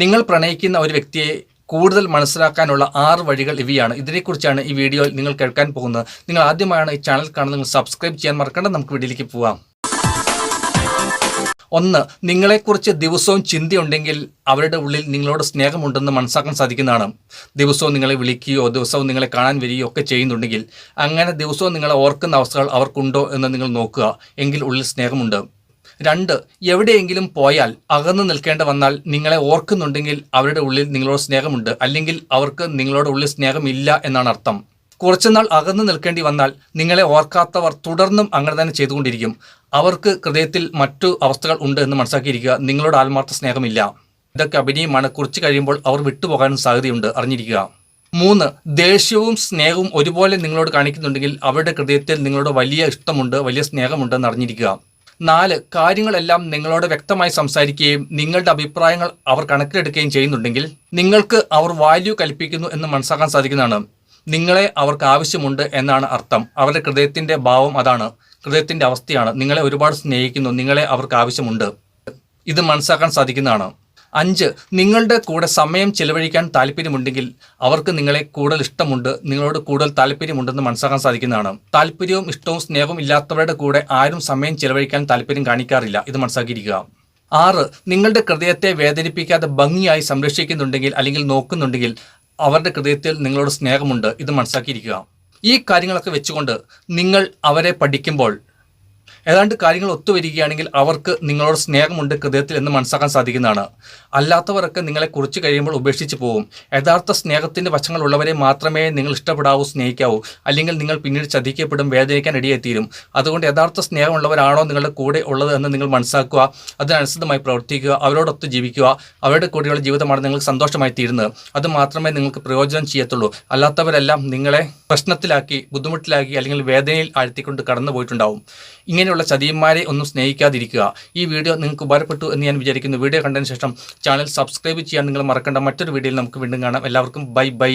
നിങ്ങൾ പ്രണയിക്കുന്ന ഒരു വ്യക്തിയെ കൂടുതൽ മനസ്സിലാക്കാനുള്ള ആറ് വഴികൾ ഇവയാണ്. ഇതിനെക്കുറിച്ചാണ് ഈ വീഡിയോയിൽ നിങ്ങൾ കേൾക്കാൻ പോകുന്നത്. നിങ്ങൾ ആദ്യമായാണ് ഈ ചാനൽ കാണുന്നത്. നിങ്ങൾ സബ്സ്ക്രൈബ് ചെയ്യാൻ മറക്കേണ്ട. നമുക്ക് വീഡിയോയിലേക്ക് പോവാം. ഒന്ന് നിങ്ങളെക്കുറിച്ച് ദിവസവും ചിന്തയുണ്ടെങ്കിൽ അവരുടെ ഉള്ളിൽ നിങ്ങളോട് സ്നേഹമുണ്ടെന്ന് മനസ്സാക്കാൻ സാധിക്കുന്നതാണ്. ദിവസവും നിങ്ങളെ വിളിക്കുകയോ ദിവസവും നിങ്ങളെ കാണാൻ വരികയോ ഒക്കെ ചെയ്യുന്നുണ്ടെങ്കിൽ അങ്ങനെ ദിവസവും നിങ്ങളെ ഓർക്കുന്ന അവസ്ഥകൾ അവർക്കുണ്ടോ എന്ന് നിങ്ങൾ നോക്കുക. എങ്കിൽ ഉള്ളിൽ സ്നേഹമുണ്ട്. രണ്ട് എവിടെയെങ്കിലും പോയാൽ അകന്നു നിൽക്കേണ്ട വന്നാൽ നിങ്ങളെ ഓർക്കുന്നുണ്ടെങ്കിൽ അവരുടെ ഉള്ളിൽ നിങ്ങളോട് സ്നേഹമുണ്ട്. അല്ലെങ്കിൽ അവർക്ക് നിങ്ങളോട് ഉള്ളിൽ സ്നേഹമില്ല എന്നാണ് അർത്ഥം. കുറച്ചുനാൾ അകന്നു നിൽക്കേണ്ടി വന്നാൽ നിങ്ങളെ ഓർക്കാത്തവർ തുടർന്നും അങ്ങനെ തന്നെ ചെയ്തുകൊണ്ടിരിക്കും. അവർക്ക് ഹൃദയത്തിൽ മറ്റു അവസ്ഥകൾ ഉണ്ട് എന്ന് മനസ്സിലാക്കിയിരിക്കുക. നിങ്ങളോട് ആത്മാർത്ഥ സ്നേഹമില്ല. ഇതൊക്കെ അഭിനയമാണ്. കുറച്ച് കഴിയുമ്പോൾ അവർ വിട്ടുപോകാനും സാധ്യതയുണ്ട് അറിഞ്ഞിരിക്കുക. മൂന്ന് ദേഷ്യവും സ്നേഹവും ഒരുപോലെ നിങ്ങളോട് കാണിക്കുന്നുണ്ടെങ്കിൽ അവരുടെ ഹൃദയത്തിൽ നിങ്ങളോട് വലിയ ഇഷ്ടമുണ്ട് വലിയ സ്നേഹമുണ്ടെന്ന് അറിഞ്ഞിരിക്കുക. നാല് കാര്യങ്ങളെല്ലാം നിങ്ങളോട് വ്യക്തമായി സംസാരിക്കുകയും നിങ്ങളുടെ അഭിപ്രായങ്ങൾ അവർ കണക്കിലെടുക്കുകയും ചെയ്യുന്നുണ്ടെങ്കിൽ നിങ്ങൾക്ക് അവർ വാല്യൂ കൽപ്പിക്കുന്നു എന്ന് മനസ്സിലാക്കാൻ സാധിക്കുന്നതാണ്. നിങ്ങളെ അവർക്ക് ആവശ്യമുണ്ട് എന്നാണ് അർത്ഥം. അവരുടെ ഹൃദയത്തിന്റെ ഭാവം അതാണ്. ഹൃദയത്തിന്റെ അവസ്ഥയാണ്. നിങ്ങളെ ഒരുപാട് സ്നേഹിക്കുന്നു. നിങ്ങളെ അവർക്ക് ആവശ്യമുണ്ട്. ഇത് മനസ്സിലാക്കാൻ സാധിക്കുന്നതാണ്. അഞ്ച് നിങ്ങളുടെ കൂടെ സമയം ചെലവഴിക്കാൻ താല്പര്യമുണ്ടെങ്കിൽ അവർക്ക് നിങ്ങളെ കൂടുതൽ ഇഷ്ടമുണ്ട് നിങ്ങളോട് കൂടുതൽ താല്പര്യമുണ്ടെന്ന് മനസ്സിലാക്കാൻ സാധിക്കുന്നതാണ്. താല്പര്യവും ഇഷ്ടവും സ്നേഹവും ഇല്ലാത്തവരുടെ കൂടെ ആരും സമയം ചെലവഴിക്കാൻ താല്പര്യം കാണിക്കാറില്ല. ഇത് മനസ്സിലാക്കിയിരിക്കുക. ആറ് നിങ്ങളുടെ ഹൃദയത്തെ വേദനിപ്പിക്കാതെ ഭംഗിയായി സംരക്ഷിക്കുന്നുണ്ടെങ്കിൽ അല്ലെങ്കിൽ നോക്കുന്നുണ്ടെങ്കിൽ അവരുടെ ഹൃദയത്തിൽ നിങ്ങളോട് സ്നേഹമുണ്ട്. ഇത് മനസ്സിലാക്കിയിരിക്കുക. ഈ കാര്യങ്ങളൊക്കെ വെച്ചുകൊണ്ട് നിങ്ങൾ അവരെ പഠിക്കുമ്പോൾ ഏതാണ്ട് കാര്യങ്ങൾ ഒത്തുവരികയാണെങ്കിൽ അവർക്ക് നിങ്ങളോട് സ്നേഹമുണ്ട് ഹൃദയത്തിൽ എന്ന് മനസ്സിലാക്കാൻ സാധിക്കുന്നതാണ്. അല്ലാത്തവരൊക്കെ നിങ്ങളെ കുറിച്ച് കഴിയുമ്പോൾ ഉപേക്ഷിച്ച് പോകും യഥാർത്ഥ സ്നേഹത്തിന്റെ വശങ്ങളുള്ളവരെ മാത്രമേ നിങ്ങൾ ഇഷ്ടപ്പെടാവൂ സ്നേഹിക്കാവൂ. അല്ലെങ്കിൽ നിങ്ങൾ പിന്നീട് ചതിക്കപ്പെടും വേദനിക്കാൻ ഇടയെത്തിരും അതുകൊണ്ട് യഥാർത്ഥ സ്നേഹമുള്ളവരാണോ നിങ്ങളുടെ കൂടെ ഉള്ളത് എന്ന് നിങ്ങൾ മനസ്സിലാക്കുക അതിനനുസൃതമായി പ്രവർത്തിക്കുക അവരോടൊത്ത് ജീവിക്കുക അവരുടെ കൂടെയുള്ള ജീവിതമാണ് നിങ്ങൾക്ക് സന്തോഷമായി തീരുന്നത് അത് മാത്രമേ നിങ്ങൾക്ക് പ്രയോജനം ചെയ്യത്തുള്ളൂ. അല്ലാത്തവരെല്ലാം നിങ്ങളെ പ്രശ്നത്തിലാക്കി ബുദ്ധിമുട്ടിലാക്കി അല്ലെങ്കിൽ വേദനയിൽ ആഴ്ത്തിക്കൊണ്ട് കടന്നു പോയിട്ടുണ്ടാവും ഇങ്ങനെയുള്ള ചതിയന്മാരെ ഒന്നും സ്നേഹിക്കാതിരിക്കുക. ഈ വീഡിയോ നിങ്ങൾക്ക് ഉപകാരപ്പെട്ടു എന്ന് ഞാൻ വിചാരിക്കുന്നു. വീഡിയോ കണ്ടതിന് ശേഷം ചാനൽ സബ്സ്ക്രൈബ് ചെയ്യാൻ നിങ്ങൾ മറക്കേണ്ട. മറ്റൊരു വീഡിയോയിൽ നമുക്ക് വീണ്ടും കാണാം. എല്ലാവർക്കും ബൈ ബൈ.